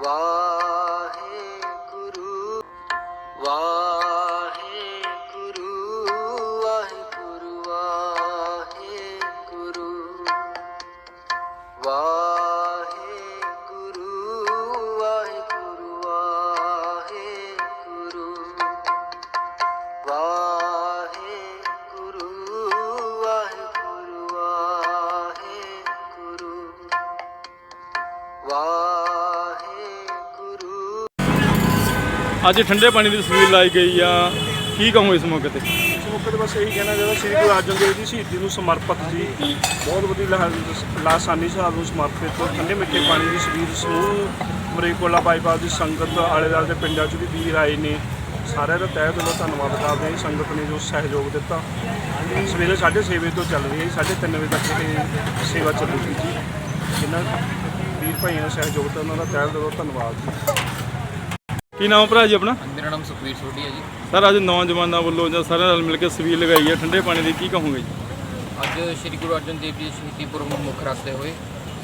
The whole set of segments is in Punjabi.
Wow. ਅੱਜ ਠੰਡੇ ਪਾਣੀ ਦੀ ਤਸਵੀਰ ਲਾਈ ਗਈ ਆ। ਕੀ ਕਹੋ ਇਸ ਮੌਕੇ ਤੇ? ਇਸ ਮੌਕੇ ਤੇ ਬਸ ਇਹੀ ਕਹਿਣਾ ਚਾਹੁੰਦਾ, ਸ੍ਰੀ ਗੁਰੂ ਅਰਜਨ ਦੇਵ ਜੀ ਸ਼ਹੀਦੀ ਨੂੰ ਸਮਰਪਿਤ ਜੀ। ਬਹੁਤ ਵਧੀਆ ਲਾਸਾਨੀ ਸਾਹਿਬ ਨੂੰ ਸਮਰਪਿਤ, ਠੰਡੇ ਮਿੱਠੇ ਪਾਣੀ ਦੀ ਸਵੀਰ ਸਮੂਹ ਮਰੇਕੋਲਾ ਬਾਈਪਾਸ ਦੀ ਸੰਗਤ ਆਲੇ ਦੁਆਲੇ ਦੇ ਪਿੰਡਾਂ ਚ ਵੀ ਵੀਰ ਆਏ ਨੇ। ਸਾਰਿਆਂ ਦਾ ਤਹਿ ਦਿਲੋਂ ਧੰਨਵਾਦ ਕਰਦੇ ਹਾਂ ਜੀ ਸੰਗਤ ਨੇ ਜੋ ਸਹਿਯੋਗ ਦਿੱਤਾ। ਸਵੇਰੇ 6:30 ਵਜੇ ਤੋਂ ਚੱਲ ਰਹੀ ਹੈ ਜੀ 3:30 ਵਜੇ ਤੱਕ ਇਹ ਸੇਵਾ ਚੱਲੂਗੀ ਜੀ। ਜਿਨ੍ਹਾਂ ਵੀਰ ਭਾਈਆਂ ਦਾ ਸਹਿਯੋਗ ਦਿੱਤਾ, ਉਹਨਾਂ ਦਾ ਤਹਿ ਦਿਲੋਂ ਧੰਨਵਾਦ ਜੀ। ਕੀ ਨਾਮ ਭਰਾ ਜੀ ਆਪਣਾ? ਮੇਰਾ ਨਾਮ ਸੁਖਵੀਰ ਸੋਢੀ ਹੈ ਜੀ। ਸਰ ਅੱਜ ਨੌਜਵਾਨਾਂ ਵੱਲੋਂ ਜਾਂ ਸਾਰਿਆਂ ਨਾਲ ਮਿਲ ਕੇ ਸਵੀਲ ਲਗਾਈ ਹੈ ਠੰਡੇ ਪਾਣੀ ਦੀ ਕੀ ਕਹੋਗੇ ਜੀ? ਅੱਜ ਸ੍ਰੀ ਗੁਰੂ ਅਰਜਨ ਦੇਵ ਜੀ ਦੇ ਸ਼ਹੀਦੀ ਪੁਰਬ ਨੂੰ ਮੁੱਖ ਰੱਖਦੇ ਹੋਏ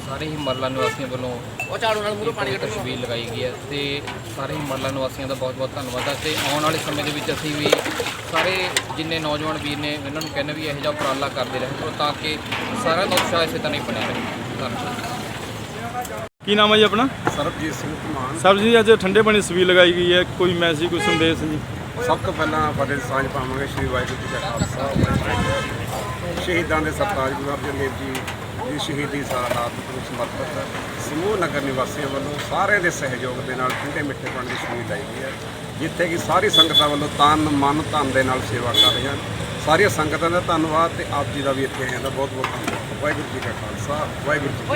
ਸਾਰੇ ਹੀ ਮਹੱਲਾ ਨਿਵਾਸੀਆਂ ਵੱਲੋਂ ਉਹ ਝਾੜੂ ਨਾਲ ਮੂਰੇ ਪਾਣੀ ਤਸਵੀਰ ਲਗਾਈ ਗਈ ਹੈ ਤੇ ਸਾਰੇ ਹੀ ਮਹੱਲਾ ਨਿਵਾਸੀਆਂ ਦਾ ਬਹੁਤ ਬਹੁਤ ਧੰਨਵਾਦ ਹੈ ਤੇ ਆਉਣ ਵਾਲੇ ਸਮੇਂ ਦੇ ਵਿੱਚ ਅਸੀਂ ਵੀ ਸਾਰੇ ਜਿੰਨੇ ਨੌਜਵਾਨ ਵੀਰ ਨੇ ਇਹਨਾਂ ਨੂੰ ਕਹਿੰਦੇ ਵੀ ਇਹੋ ਜਿਹਾ ਉਪਰਾਲਾ ਕਰਦੇ ਰਹੇ ਤਾਂ ਕਿ ਸਾਰਿਆਂ ਦਾ ਉਤਸ਼ਾਹ ਇਸੇ ਤਰ੍ਹਾਂ ਹੀ ਬਣਿਆ ਰਹੇ। ਧੰਨਵਾਦ। ਕੀ ਨਾਮ ਹੈ ਜੀ ਆਪਣਾ? ਸਰਬਜੀਤ ਸਿੰਘ ਧਮਾਨ। ਸਰ ਜੀ ਅੱਜ ਠੰਡੇ ਪਾਣੀ ਸਵੀਲ ਲਗਾਈ ਗਈ ਹੈ। ਕੋਈ ਮੈਸੇਜ ਕੋਈ ਸੰਦੇਸ਼ ਜੀ? ਸਭ ਤੋਂ ਪਹਿਲਾਂ ਫਤਿਹ ਦੀ ਸਾਂਝ ਪਾਵਾਂਗੇ ਸ਼੍ਰੀ ਵਾਹਿਗੁਰੂ ਜੀ ਕਾ ਖਾਲਸਾ। ਵਾਹਿਗੁਰੂ। ਸ਼ਹੀਦਾਂ ਦੇ ਸਰਤਾਜ ਗੁਰੂ ਅਰਜਨ ਦੇਵ ਜੀ ਦੀ ਸ਼ਹੀਦੀ ਸਾਲਾਤ ਨੂੰ ਸਮਰਪਿਤ ਸਮੂਹ ਨਗਰ ਨਿਵਾਸੀਆਂ ਵੱਲੋਂ ਸਾਰਿਆਂ ਦੇ ਸਹਿਯੋਗ ਦੇ ਨਾਲ ਠੰਡੇ ਮਿੱਠੇ ਪਾਣੀ ਦੀ ਸ਼ਹੀਦ ਲਾਈ ਗਈ ਹੈ। ਜਿੱਥੇ ਕਿ ਸਾਰੀ ਸੰਗਤਾਂ ਵੱਲੋਂ ਤਨ ਮਨ ਧਨ ਦੇ ਨਾਲ ਸੇਵਾ ਕਰ ਰਹੀਆਂ ਹਨ। ਸਾਰੀਆਂ ਸੰਗਤਾਂ ਦਾ ਧੰਨਵਾਦ ਤੇ ਆਪ ਜੀ ਦਾ ਵੀ ਇੱਥੇ ਆਇਆਂ ਦਾ ਬਹੁਤ ਬਹੁਤ ਧੰਨਵਾਦ। ਵਾਹਿਗੁਰੂ ਜੀ ਕਾ ਖਾਲਸਾ ਵਾਹਿਗੁਰੂ ਜੀ ਕੀ ਫਤਿਹ।